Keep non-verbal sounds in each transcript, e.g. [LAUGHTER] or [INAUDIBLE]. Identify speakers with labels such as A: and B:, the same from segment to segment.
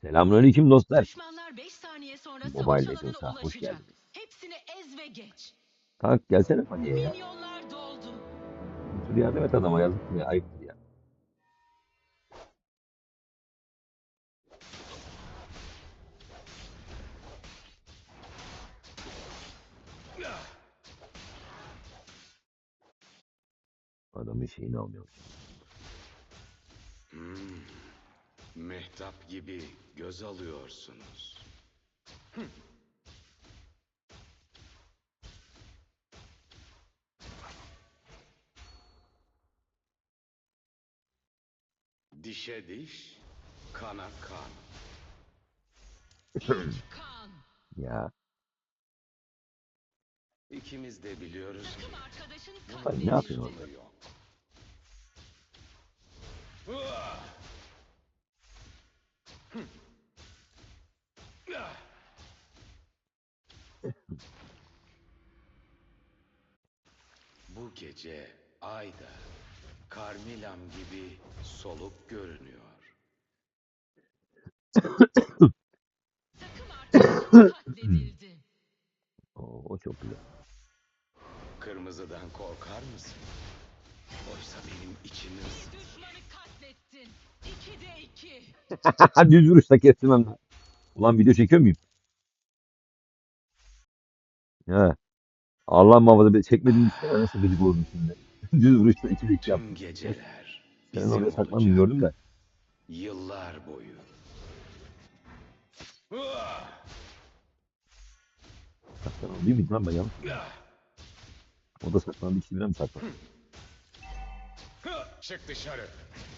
A: Selamünaleyküm dostlar.
B: Düşmanlar 5 saniye sonra
A: Mobile
B: alanına
A: Legends'a hoş
B: ulaşacak.
A: geldiniz.
B: Hepsini ez ve geç.
A: Kalk gelsene Faniye ya.
B: Milyonlar doldu.
A: Dur yardım et adama yazık ya. Ayıptır ya. Adamın şeyini almıyor.
C: Mehtap gibi göz alıyorsunuz. Dişe diş, kana kan.
B: Kan.
A: Ya
C: İkimiz de biliyoruz ki
B: katledildi.
A: ne yapıyorsun
C: yok. Hıa! Hı. Ah! Gece ayda Karmilam gibi soluk görünüyor.
B: Takım arkadaşın katledildi.
A: o, o çok güzel.
C: Kırmızıdan korkar mısın? Oysa benim içimi
B: Bir düşmanı katlettin. 2'de 2.
A: Düz vuruşta kestim hem de. Ulan video çekiyor muyum? He. Allah muhafaza be- çekmedim işte. Nasıl gıcık oldum şimdi. [LAUGHS] Düz vuruşta iki dik
C: Tüm
A: yaptım.
C: geceler bizim
A: oraya saklandın gördüm de.
C: Yıllar boyu.
A: Saklandı değil miydi lan ben yanlış? O da saklandı. İkisi birden mi saklandı?
C: Çık dışarı.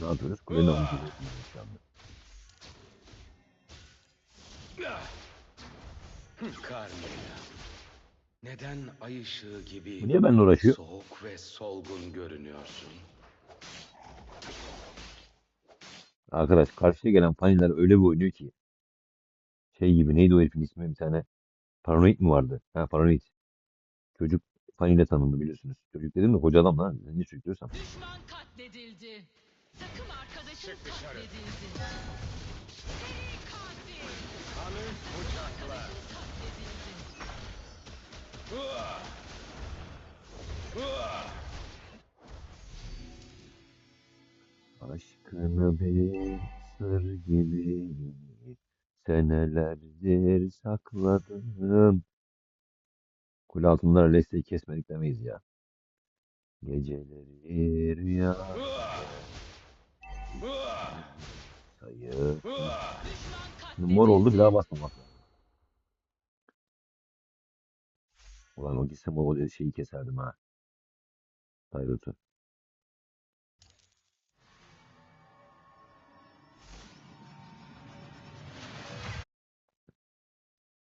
A: Ne yapıyoruz? Kulenin almış şu anda.
C: Carmela. Neden ay ışığı gibi
A: Bu niye benimle uğraşıyor?
C: soğuk ve solgun görünüyorsun?
A: Arkadaş karşıya gelen faniler öyle bir oynuyor ki. Şey gibi neydi o herifin ismi bir tane. Paranoid mi vardı? Ha Paranoid. Çocuk faniyle tanındı biliyorsunuz. Çocuk dedim de koca adam lan. Niye çocuk diyorsam.
B: Düşman katledildi. Takım arkadaşın katledildi. Seri katil.
A: Bir sır gibi senelerdir sakladım. Kule altınlara Leslie'yi kesmedik demeyiz ya. Geceleri rüya sayı. Mor oldu bir daha basmamak lazım. Ulan o gitsem o şeyi keserdim ha. Tayrut'u.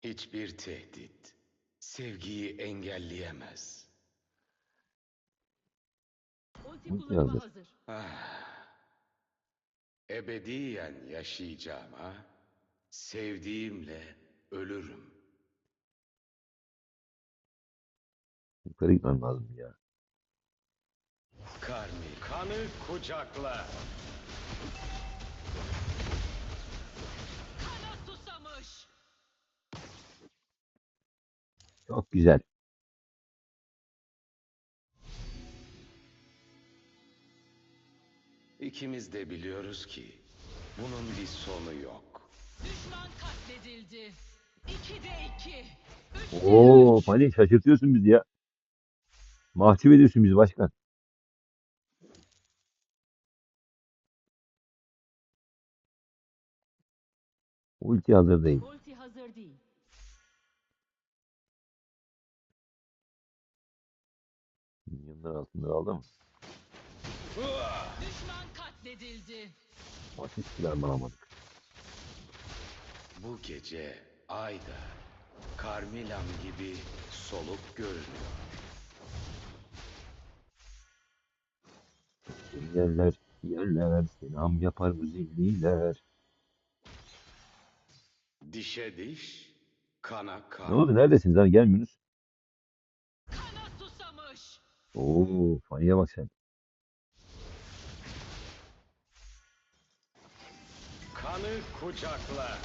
C: Hiçbir tehdit sevgiyi engelleyemez.
B: Ulti kullanıma
A: hazır.
C: Ah. Ebediyen yaşayacağıma sevdiğimle ölürüm.
A: Yukarı gitmem lazım ya.
C: Karmi kanı kucakla.
A: Çok güzel.
C: İkimiz de biliyoruz ki bunun bir sonu yok.
B: Düşman katledildi. 2'de 2. 3'te
A: Oo
B: 3.
A: Fani şaşırtıyorsun bizi ya. Mahcup ediyorsun bizi başkan. Ulti hazır değil.
B: Ulti hazır değil.
A: Milyonlar altında aldı mı?
C: Hıa!
B: Düşman katledildi.
A: Basit silah alamadık.
C: Bu gece ayda Karmilam gibi soluk görünüyor.
A: Yerler, yerler, selam yapar bu zilliler.
C: Dişe diş, kana kan.
A: Ne oldu? Neredesiniz lan? Gelmiyorsunuz. Oo, Fani'ye bak sen.
C: Kanı kucakla.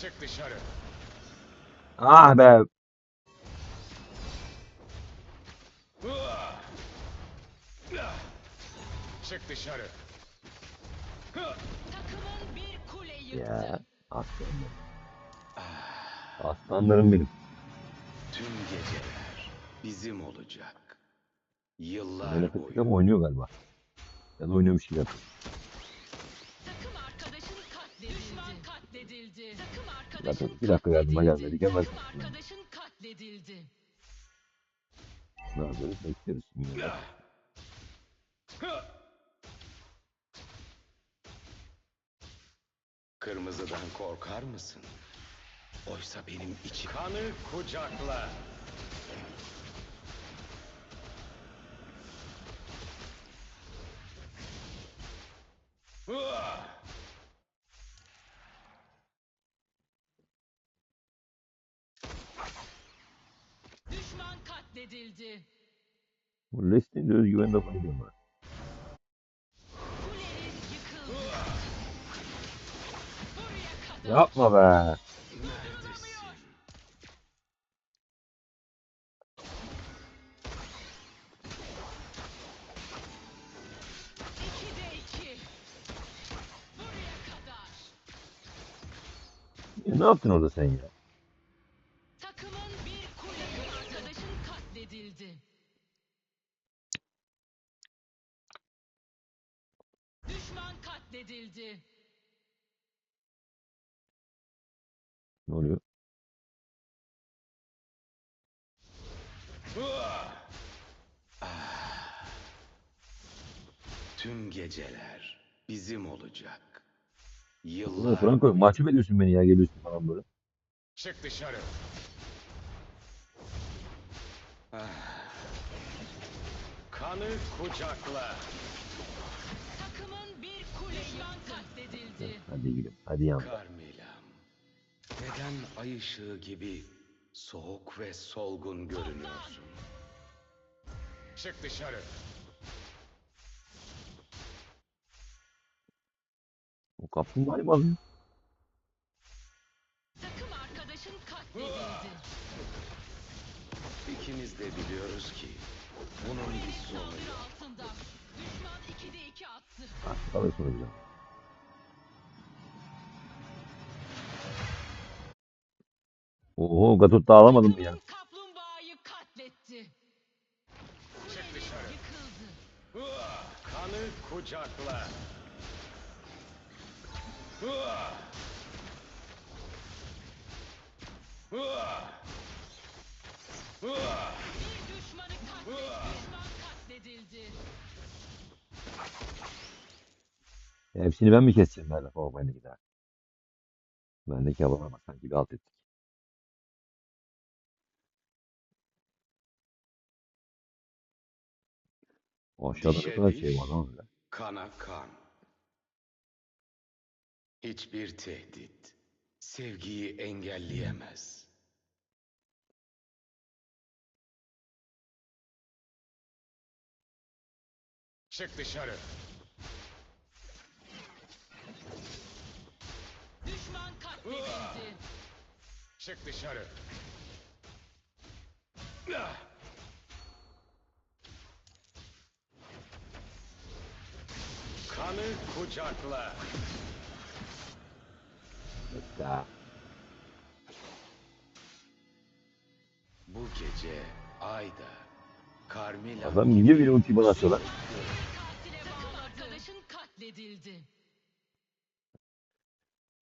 C: Çık dışarı.
A: Ah be.
C: Çık dışarı.
B: Takımın bir kule yıktı.
A: Ya. Aslanlarım. Aslanlarım benim.
C: Tüm geceler bizim olacak. Yıllar
A: Böyle tık ama
C: boyu.
A: oynuyor galiba. Ya da oynuyormuş gibi yapıyor.
B: Takım arkadaşın katledildi. Düşman katledildi. Takım
A: Zaten
B: arkadaşın
A: bir dakika yardıma gelmedi. Gelmez.
B: Takım arkadaşın katledildi.
A: Ne yapıyoruz? Bekliyoruz.
C: Hı! Kırmızıdan korkar mısın? Oysa benim içim... Kanı kucakla.
B: Düşman katledildi.
A: Bu Leslie'nin de özgüven lafını ediyorum ben.
B: Kuleniz yıkıldı. Buraya kadar.
A: Yapma be. Ne yaptın orada sen ya?
B: Takımın bir arkadaşın katledildi. Düşman katledildi.
A: Ne oluyor?
C: Ah! Tüm geceler bizim olacak. Yıllar
A: Franco mahcup ediyorsun beni ya geliyorsun falan böyle.
C: Çık dışarı. Ah. Kanı kucakla.
B: Takımın bir kule katledildi.
A: Hadi gidelim. Hadi yan.
C: Carmelam. Neden ay ışığı gibi soğuk ve solgun görünüyorsun? Çık dışarı.
A: O kaplumbağayı mı alıyor?
B: Takım arkadaşın katledildi.
C: İkimiz de biliyoruz ki bunun bir sonu
B: Saldırı
C: yok.
B: altında. Düşman 2'de 2 attı.
A: Ah, kalır sonra güzel. Oho Gatot da alamadım mı ya?
B: Takımın kaplumbağayı katletti. Yıkıldı.
C: Hıa! Kanı kucakla.
B: Bir düşmanı katletti. Düşman katledildi.
A: Ya hepsini ben mi keseceğim ben lafa bakmayın gider. Bendeki havalar bak sanki bir alt ettik. O aşağıda ne kadar şey var lan öyle.
C: Kana kan. Hiçbir tehdit sevgiyi engelleyemez. Çık dışarı.
B: Düşman katledildi.
C: Çık dışarı. Kanı kucakla.
A: Ya,
C: Bu gece Ayda, Carmilla
A: adam niye beni ulti bana atıyor lan?
B: Katile bağladı. Arkadaşın katledildi.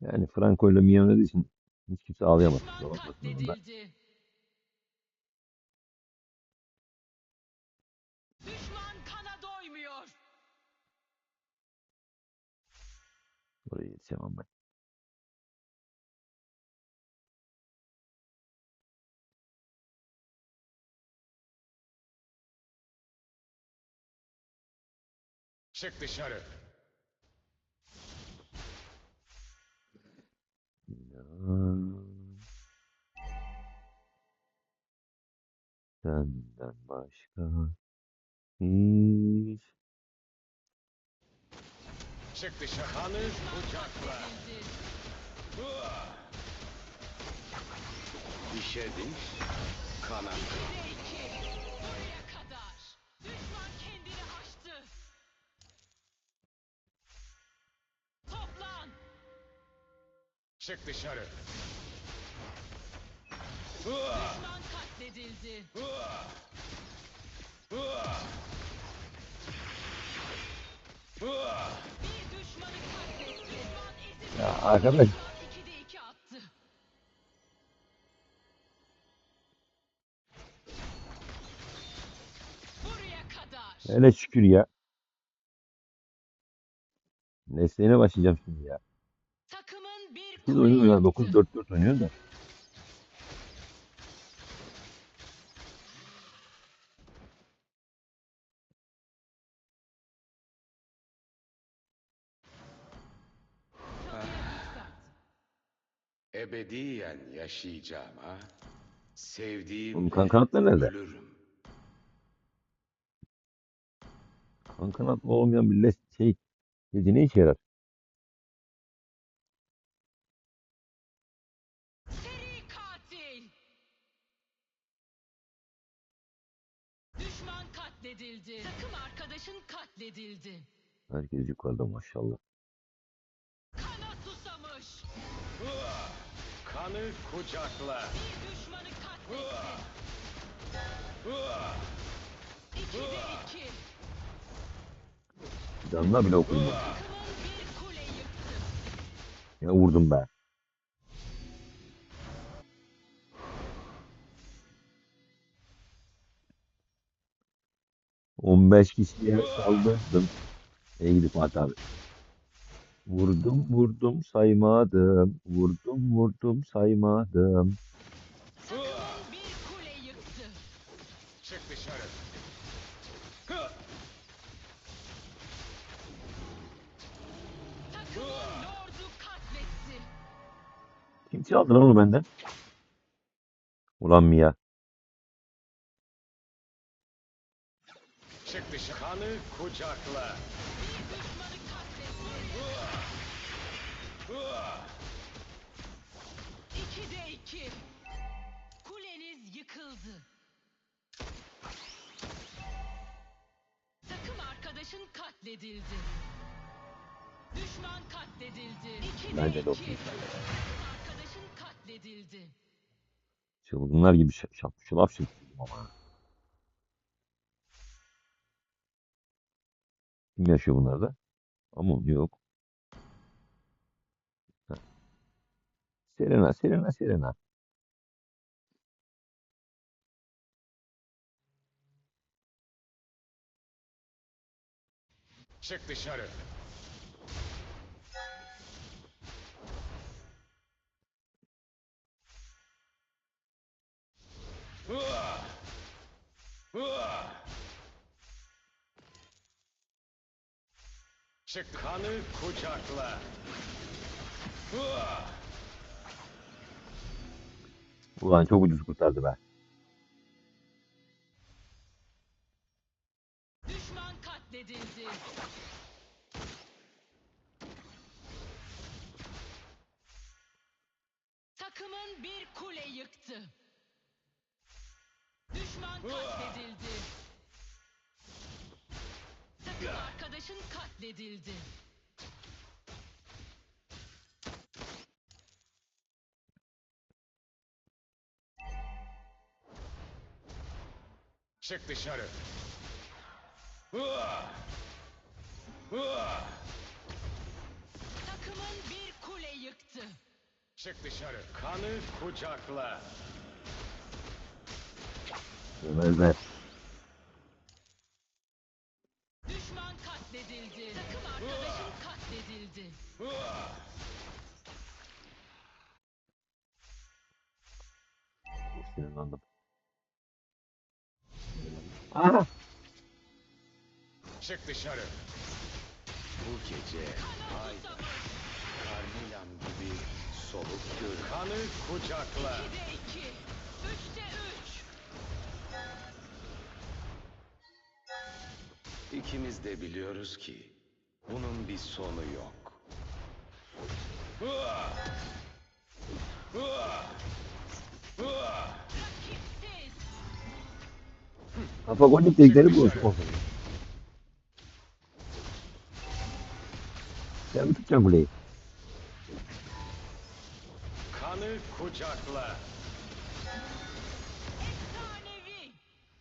A: Yani Franco ile Mia oynadığı için hiç kimse ağlayamaz.
B: Katledildi. Düşman kana doymuyor.
A: Oraya yetişemem ben.
C: Çık dışarı.
A: Senden başka hiç
C: Çık dışarı. Kanı kucakla.
B: Katledildi.
C: İşe diş. Kana. Çık dışarı.
B: Düşman katledildi. Bir düşmanı katletti.
A: Ya arkadaş.
B: Düşman
A: şükür ya. Mesleğine başlayacağım şimdi ya.
B: Takım
A: 8
B: oyun
A: oynar. 9
B: 4
A: 4 oynuyor da.
C: Ebediyen yaşayacağıma sevdiğim
A: Oğlum kan kanatlar nerede?
C: ölürüm.
A: Kan kanatlı olmayan bir les şey ne işe yarar?
B: katledildi. Takım arkadaşın katledildi.
A: Herkes yukarıda maşallah.
B: Kana susamış.
C: Kanı kucakla.
B: Bir düşmanı katledildi. İki de iki.
A: Canına bile okudum. Ya vurdum ben. 15 kişiye saldırdım. İyi gidip Fatih abi. Vurdum vurdum saymadım. Vurdum vurdum saymadım.
B: Bir kule
A: Kim çaldı lan onu benden? Ulan Mia.
C: Çık. Kanı kucakla.
B: Bir düşmanı katletti. İkide iki. Kuleniz yıkıldı. Takım arkadaşın katledildi. Düşman katledildi. İkide
A: Bence de
B: iki. Takım arkadaşın katledildi.
A: Çılgınlar gibi şap şap şılap şılap ama. Kim yaşıyor bunlarda? Aman yok. Ha. Selena, Selena, Selena.
C: Çık dışarı. Çık kanı kucakla.
A: Ulan çok ucuz kurtardı be.
B: Düşman katledildi. Takımın bir kule yıktı. Düşman katledildi. Takım arkadaşın katledildi.
C: Çık dışarı.
B: Takımın bir kule yıktı.
C: Çık dışarı. Kanı kucakla.
A: Ömerler.
B: Katledildi.
A: Sinirlendim. Aha.
C: Çık dışarı. Bu gece ay karnilam gibi soluk gör. Kanı kucakla.
B: 2'de 2. 3'te 3.
C: İkimiz de biliyoruz ki Bunun bir sonu yok.
A: Apagonik dedikleri bu. Oh. Sen mi tutacaksın kuleyi?
C: Kanı kucakla.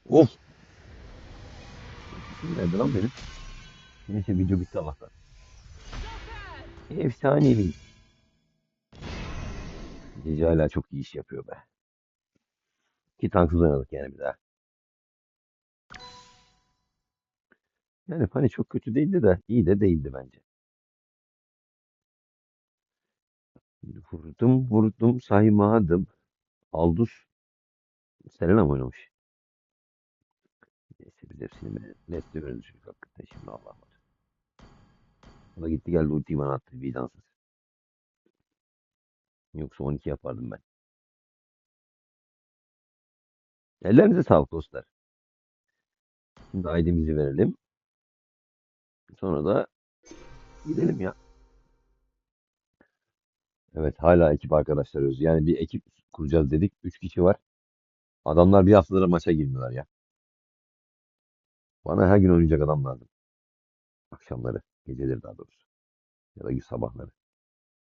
A: Of. Nerede lan benim? Neyse video bitti Allah'tan. Efsanevi. Cici hala çok iyi iş yapıyor be. Ki tanksız oynadık yani bir daha. Yani hani çok kötü değildi de iyi de değildi bence. Vurdum vurdum saymadım. Aldus Selena mı oynamış? Neyse biz hepsini netle öğrenmiştik hakikaten şimdi Allah var. O da gitti geldi ultiyi bana attı vicdansız. Yoksa 12 yapardım ben. Ellerinize sağlık dostlar. Şimdi ID'mizi verelim. Sonra da gidelim ya. Evet hala ekip arkadaşlar özü. Yani bir ekip kuracağız dedik. 3 kişi var. Adamlar bir haftadır maça girmiyorlar ya. Bana her gün oynayacak adam lazım. Akşamları, geceleri daha doğrusu. Ya da sabahları.